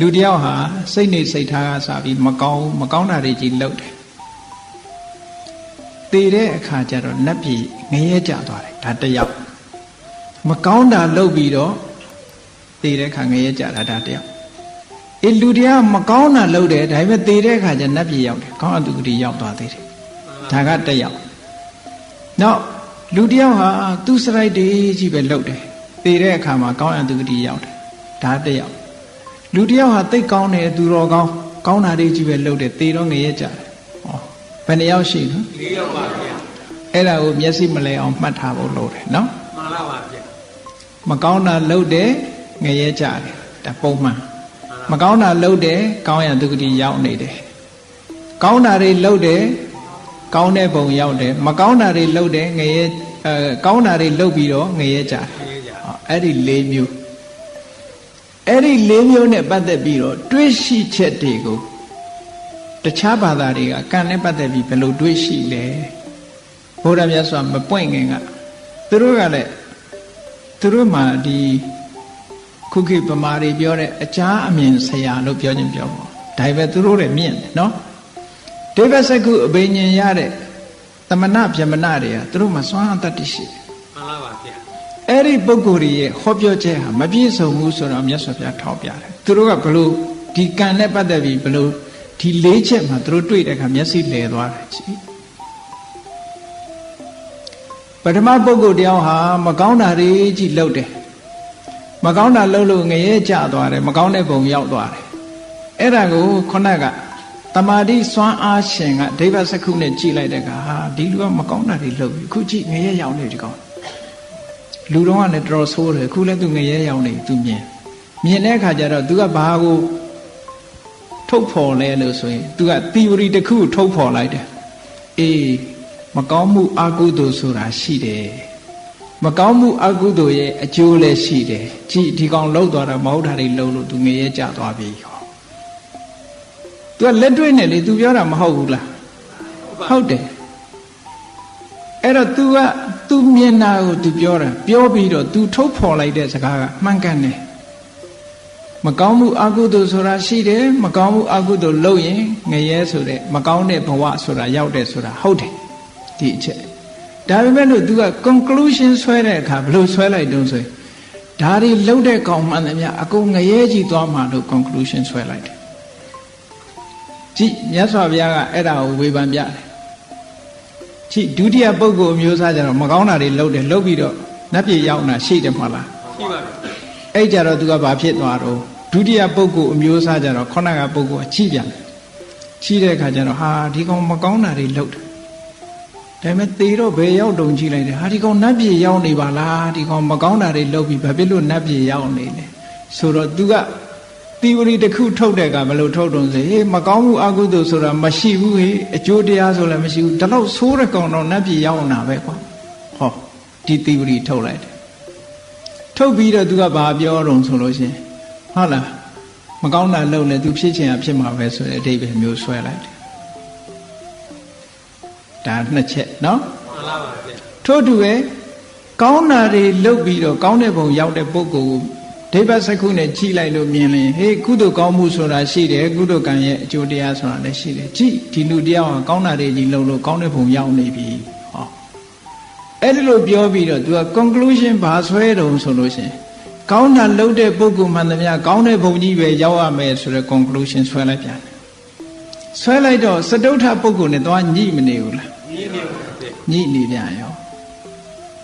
လူတယောက်ဟာစိတ်နေစိတ်ထားကစပြီးမကောင်းမကောင်းတာတွေကြီးလုပ်တယ်တည်တဲ့အခါကျတော့နတ်ပြည်ငရဲကြသွားတယ်ဒါတယောက်မကောင်းတာလုပ်ပြီးတော့တည်တဲ့အခါငရဲကြတာဒါတယောက်အေးလူတရားမကောင်းတာလုပ်တယ်ဒါပေမဲ့တည်တဲ့အခါကျနတ်ပြည်ရောက်တယ်ကောင်းအတုဂတိရောက်သွားသေးတယ်ဒါကတယောက်နောက်လူတယောက်ဟာသူ့စရိုက်တွေကြီးပဲလုပ်တယ်တည်တဲ့အခါမှာကောင်းအတုဂတိရောက်တယ်ဒါတယောက် လူတယောက်ဟာတိတ်ကောင်းတယ်သူတော်ကောင်းကောင်းတာတွေကြီးပဲလုပ်တယ်သေတော့ငရဲကြတယ်ဟောဘယ်နှယောက်ရှိနော်၄ယောက်ပါဗျာအဲ့ဒါကိုမျက်စိမလဲအောင်မှတ်ထားဖို့လိုတယ်နော်မှန်လားပါဗျာမကောင်းတာလုပ်တယ်ငရဲကြတယ်ဒါပုံမှန်မကောင်းတာလုပ်တယ်ကောင်းရသူကတိရောက်နေတယ်ကောင်းတာတွေလုပ်တယ်ကောင်းတဲ့ပုံရောက်တယ်မကောင်းတာတွေလုပ်တယ်ငရဲအဲကောင်းတာတွေလုပ်ပြီးတော့ငရဲကြတယ်ရေးကြဟောအဲ့ဒီ၄မျိုး အဲ့ဒီ၄မျိုးနဲ့ပတ်သက်ပြီးတော့တွေးရှိချက်တွေကိုတခြားဘာသာတွေကကံနဲ့ပတ်သက်ပြီးဘယ်လိုတွေးရှိလဲဘုရားမြတ်စွာမပွင့်ခင်ကသူတို့ကလည်းသူတို့မှဒီခုခေတ်ဗမာတွေပြောတဲ့အကြာအမြင်ဆရာလို့ပြောခြင်းပြောပေါ့ဒါပေမဲ့သူတို့လည်းမြင့်တယ်နော်ဒိဗ္ဗစကုအဘိညာဉ်ရတဲ့သမဏဗြဟ္မဏတွေကသူတို့မှစွမ်းအားတတ်သိရှိတယ်မှန်လားပါဗျာ အဲ့ဒီပုဂ္ဂိုလ်ရဲ့ဟောပြောချက်ဟာမပြည့်စုံဘူးဆိုတော့မြတ်စွာဘုရားထောက်ပြတယ်သူတို့ကဘလို့ဒီကံနဲ့ပတ်သက်ပြီးဘလို့ဒီလေးချက်မှာသူတို့တွေ့တဲ့အခါမျက်စိလဲသွားတယ်ကြည့်ပထမပုဂ္ဂိုလ်တယောက်ဟာမကောင်းတာတွေကြီးလုပ်တယ်မကောင်းတာလုပ်လို့ငရဲကျသွားတယ်မကောင်းတဲ့ပုံရောက်သွားတယ်အဲ့ဒါကိုခုနကတမာတိစွမ်းအားရှင်ကဒိဗ္ဗစက္ခုနဲ့ကြည်လိုက်တဲ့အခါဟာဒီလူကမကောင်းတာတွေလုပ်ပြီအခုကြည့်ငရဲရောက်နေဒီကောင် လူတော်ကလည်းတော်တော်ဆိုးတယ်ခုလည်းသူငရဲရောက်နေသူမြင်မြင်တဲ့အခါကျတော့ तू ကဘာကိုထုတ်ဖော်လဲလို့ဆိုရင် तू က theory တစ်ခုကိုထုတ်ဖော်လိုက်တယ်အေးမကောင်းမှုအကုသိုလ်ဆိုတာရှိတယ်မကောင်းမှုအကုသိုလ်ရဲ့အကျိုးလည်းရှိတယ်ကြည်ဒီကောင်လှုပ်သွားတာမဟုတ်တာတွေလှုပ်လို့ तू ငရဲကျသွားပြီဟော तू ကလက်တွေ့နဲ့လေ तू ပြောတာမဟုတ်ဘူးလားဟုတ်တယ် အဲ့တော့ तू က သူမျက်နှာကိုသူပြောတာပြောပြီးတော့သူထုတ်ဖော်လိုက်တဲ့စကားကမှန်ကန်တယ်မကောင်းမှုအကုသိုလ်ဆိုတာရှိတယ်မကောင်းမှုအကုသိုလ်လုပ်ရင်ငရဲဆိုတဲ့မကောင်းတဲ့ဘဝဆိုတာရောက်တယ်ဆိုတာဟုတ်တယ်ဒီအချက်ဒါပေမဲ့လို့ तू က conclusion ဆွဲတဲ့အခါဘလို့ဆွဲလိုက်တုံးဆိုဒါတွေလှုပ်တဲ့ကောင်မှန်သမျှအကုန်ငရဲကြီးသွားမှလို့ conclusion ဆွဲလိုက်တယ်ကြည့်မြတ်စွာဘုရားကအဲ့ဒါကိုဝေဖန်ပြတယ် ရှိဒုတိယပုဂ္ဂိုလ်အမျိုးသားကျတော့မကောင်းတာတွေလုပ်တယ်လုပ်ပြီးတော့နတ်ပြည်ရောက်တာရှိတယ်မဟုတ်လားရှိပါပြီအဲ့ကြတော့သူကဘာဖြစ်သွားတော့ဒုတိယပုဂ္ဂိုလ်အမျိုးသားကျတော့ခုနကပုဂ္ဂိုလ်ကချိပြန်တယ်ချိတဲ့အခါကျတော့ဟာဒီကောင်မကောင်းတာတွေလုပ်တယ်ဒါပေမဲ့သေတော့ဘယ်ရောက်တုံချိလိုက်တယ်ဟာဒီကောင်နတ်ပြည်ရောက်နေပါလားဒီကောင်မကောင်းတာတွေလုပ်ပြီးဘာဖြစ်လို့နတ်ပြည်ရောက်နေလဲဆိုတော့သူက သီဝရီတစ်ခုထုတ်တဲ့ကဘယ်လိုထုတ်တုံးစေဟေးမကောင်းမှုအကုသိုလ်ဆိုတာမရှိဘူးဟေးအကျိုးတရားဆိုလည်းမရှိဘူးဒီလောက်ဆိုးတဲ့ကောင်တော့နတ်ပြည်ရောက်နေတာပဲကွာဟောဒီသီဝရီထုတ်လိုက်တယ်ထုတ်ပြီးတော့သူကဘာပြောတော့ဆိုလို့ရှိရင်ဟုတ်လားမကောင်းတာလုပ်လဲသူဖြစ်ချင်တာဖြစ်မှာပဲဆိုတဲ့အဓိပ္ပာယ်မျိုးဆွဲလိုက်တယ်ဒါနှစ်ချက်နော်မှန်လားပါဗျာထို့တူပဲကောင်းတာတွေလုပ်ပြီးတော့ကောင်းတဲ့ဘုံရောက်တဲ့ပုဂ္ဂိုလ်ကို ဒိဗ္ဗစက္ခုနဲ့ကြည်လိုက်လို့မြင်ရင်ဟေးကုသိုလ်ကောင်းမှုဆိုတာရှိတယ်ကုသိုလ်ကံရဲ့အကျိုးတရားဆိုတာလည်းရှိတယ်ကြည်ဒီလူတရားကကောင်းတာတွေကြီးလုပ်လို့ကောင်းတဲ့ဘုံရောက်နေပြီဟောအဲ့ဒီလိုပြောပြီးတော့ तू က conclusion ဘာဆွဲတုံဆိုလို့ရှိရင်ကောင်းတာလုပ်တဲ့ပုဂ္ဂိုလ်မှန်သမျှကောင်းတဲ့ဘုံကြီးပဲရောက်ရမယ်ဆိုတဲ့ conclusion ဆွဲလိုက်ပြန်တယ်ဆွဲလိုက်တော့စတုထပုဂ္ဂိုလ်နဲ့သွားညှိမနေဘူးလားညီးနေပါဗျာညှိနေပြန်ရော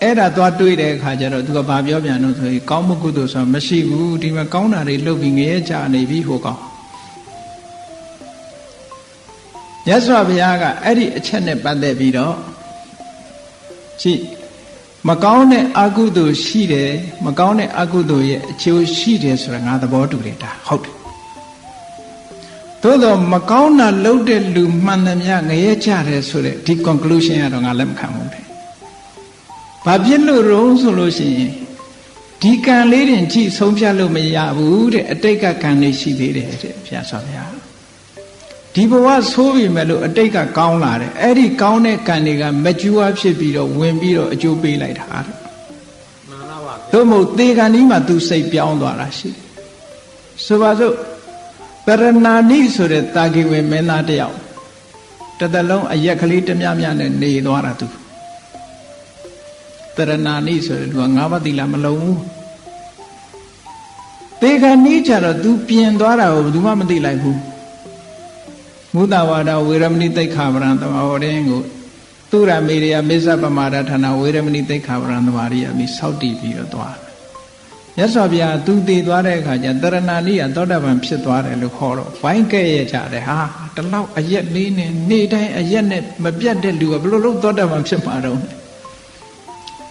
အဲ့ဒါသွားတွေးတဲ့အခါကျတော့ तू ကဘာပြောပြန်လို့ဆိုရင်ကောင်းမှုကုသိုလ်ဆိုတာမရှိဘူးဒီမှာကောင်းတာတွေလုပ်ပြီးငရဲကြနေပြီဟိုကောင်ရသော်ဘုရားကအဲ့ဒီအချက်နဲ့ပတ်သက်ပြီးတော့ရှိမကောင်းတဲ့အကုသိုလ်ရှိတယ်မကောင်းတဲ့အကုသိုလ်ရဲ့အကျိုးရှိတယ်ဆိုတာငါသဘောတူတယ်ဒါဟုတ်တယ်သို့တော့မကောင်းတာလုပ်တဲ့လူမှန်သမျှငရဲကြတယ်ဆိုတဲ့ဒီ conclusion ကတော့ငါလက်မခံဘူးတဲ့ ဘာဖြစ်လို့ရုံးဆိုလို့ရှိရင်ဒီကံလေးတင်ကြည့်ဆုံးဖြတ်လို့မရဘူးတဲ့အတိတ်ကကံလေးရှိသေးတယ်တဲ့ဘုရားဆောဗျာဒီဘဝဆိုးပြီမဲ့လို့အတိတ်ကကောင်းလာတယ်အဲ့ဒီကောင်းတဲ့ကံတွေကမကျူးအားဖြစ်ပြီးတော့ဝင်ပြီးတော့အကျိုးပေးလိုက်တာတဲ့မှန်လားပါဗျာသို့မဟုတ်သေကံဒီမှာသူစိတ်ပြောင်းသွားတာရှိတယ်ဆိုပါစို့တရဏာနိဆိုတဲ့တာဂိဝေမင်းသားတယောက်တစ်သက်လုံးအရက်ကလေးတမြမြနဲ့နေသွားတာသူ တရဏာနိဆိုတဲ့လူကငါးပါးသီလမလုံးဘူးတေခဏီးကြတော့ तू ပြင်သွားတာကိုဘယ်သူမှမသိလိုက်ဘူးမုဒ္ဒဝါဒဝေရမဏိတိတ်ခါဗရံတမဟောတဲ့ကိုသူရမေရိယမေဇပမာဒဌာနဝေရမဏိတိတ်ခါဗရံတမာရိယမိစောက်တည်ပြီးတော့သွားတယ်မြတ်စွာဘုရားသူတည်သွားတဲ့အခါကျတရဏာနိယသောတာပန်ဖြစ်သွားတယ်လို့ခေါ်တော့ဝိုင်းကဲ့ရကြတယ်ဟာတလောက်အရက်လေးနဲ့နေတိုင်းအရက်နဲ့မပြတ်တဲ့လူကဘယ်လိုလုပ်သောတာပန်ဖြစ်မှာတော့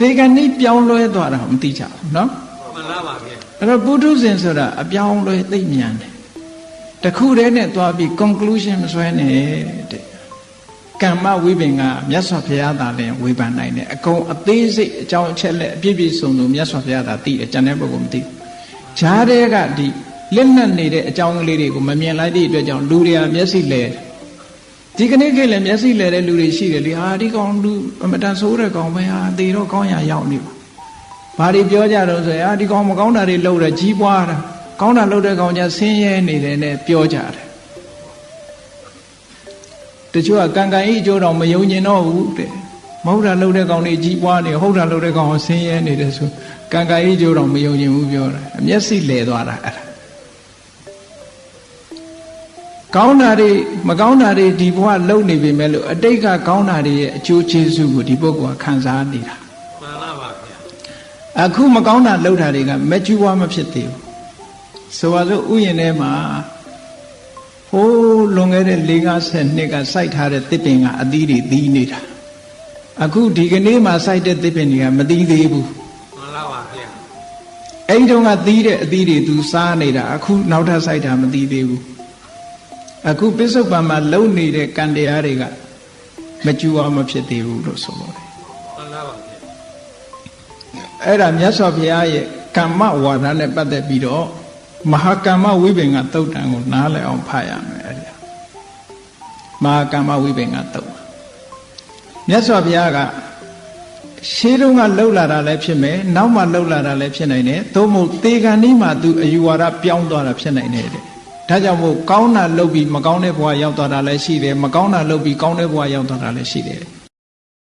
ဒီကနေ့ပြောင်းလဲသွားတာမသိကြဘူးနော်မှန်လားပါဗျာအဲ့တော့ပုထုဇဉ်ဆိုတာအပြောင်းလဲသိမ့်မြန်တယ်တခုတည်းနဲ့သွားပြီး conclusion မဆွဲနဲ့တဲ့ကမ္မဝိပင်ကမြတ်စွာဘုရားသာလည်းဝေဖန်နိုင်တယ်အကုန်အသေးစိတ်အကြောင်းအချက်လက်အပြည့်ပြည့်စုံစုံမြတ်စွာဘုရားသာသိတယ်ကျန်တဲ့ပုဂ္ဂိုလ်မသိဘူးဂျားတဲ့ကဒီလက်နက်နေတဲ့အကြောင်းကလေးတွေကိုမမြင်လိုက်တဲ့အတွက်ကြောင့်လူတွေကမျက်စိလဲ ဒီကနေ့ခေတ်လည်းမျက်စိလဲတဲ့လူတွေရှိတယ်လေဟာဒီကောင်လူအမတန်ဆိုးတဲ့ကောင်ပဲဟာသေတော့ကောင်းရရောက်နေပါဘာတွေပြောကြတော့ဆိုရင်အာဒီကောင်မကောင်းတာတွေလှုပ်တယ်ကြီးပွားတာကောင်းတာလှုပ်တဲ့ကောင်ကျဆင်းရဲနေတယ်နဲ့ပြောကြတယ်တချို့ကကံကံဤအကျိုးတော်မယုံကျင်တော့ဘူးတဲ့မဟုတ်တာလှုပ်တဲ့ကောင်တွေကြီးပွားနေဟုတ်တာလှုပ်တဲ့ကောင်ကဆင်းရဲနေတယ်ဆိုကံကံဤအကျိုးတော်မယုံကျင်ဘူးပြောတာအမျက်စိလဲသွားတာအဲ့ဒါ ကောင်းတာတွေမကောင်းတာတွေဒီဘဝလှုပ်နေပြီမဲ့လို့အတိတ်ကကောင်းတာတွေရဲ့အကျိုးကျေးဇူးကိုဒီပုဂ္ဂိုလ်ကခံစားနေတာမှန်လားပါဗျာအခုမကောင်းတာလှုပ်တာတွေကမကျူဝါမဖြစ်သေးဘူးဆိုပါစို့ဥယျာဉ်ထဲမှာဟိုးလွန်ခဲ့တဲ့၄50နှစ်ကစိုက်ထားတဲ့တစ်ပင်ကအသီးတွေသီးနေတာအခုဒီကနေ့မှစိုက်တဲ့တစ်ပင်တွေကမသီးသေးဘူးမှန်လားပါဗျာအဲ့ဒီတော့ကသီးတဲ့အသီးတွေသူစားနေတာအခုနောက်ထပ်စိုက်တာမသီးသေးဘူး အခုပစ္စုပန်မှာလုံနေတဲ့ကံတရားတွေကမကျူဝါမဖြစ်သေးဘူးလို့ဆိုပါတယ်မှန်လားပါဗျာအဲ့ဒါမြတ်စွာဘုရားရဲ့ကမ္မဝါဒနဲ့ပတ်သက်ပြီးတော့မဟာကမ္မဝိပင်ကတုတ်တန်ကိုနားလည်အောင်ဖတ်ရမယ်အဲ့ဒါမဟာကမ္မဝိပင်ကတုတ်မြတ်စွာဘုရားကရှေးတုန်းကလှုပ်လာတာလည်းဖြစ်မယ်နောက်မှလှုပ်လာတာလည်းဖြစ်နိုင်တယ်သို့မဟုတ်တေဂန်ဒီမှာသူအယူဝါဒပြောင်းသွားတာဖြစ်နိုင်တယ်တဲ့ ဒါကြောင့်မို့ကောင်းတာလှုပ်ပြီးမကောင်းတဲ့ဘဝရောက်သွားတာလည်းရှိတယ်မကောင်းတာလှုပ်ပြီးကောင်းတဲ့ဘဝရောက်သွားတာလည်းရှိတယ်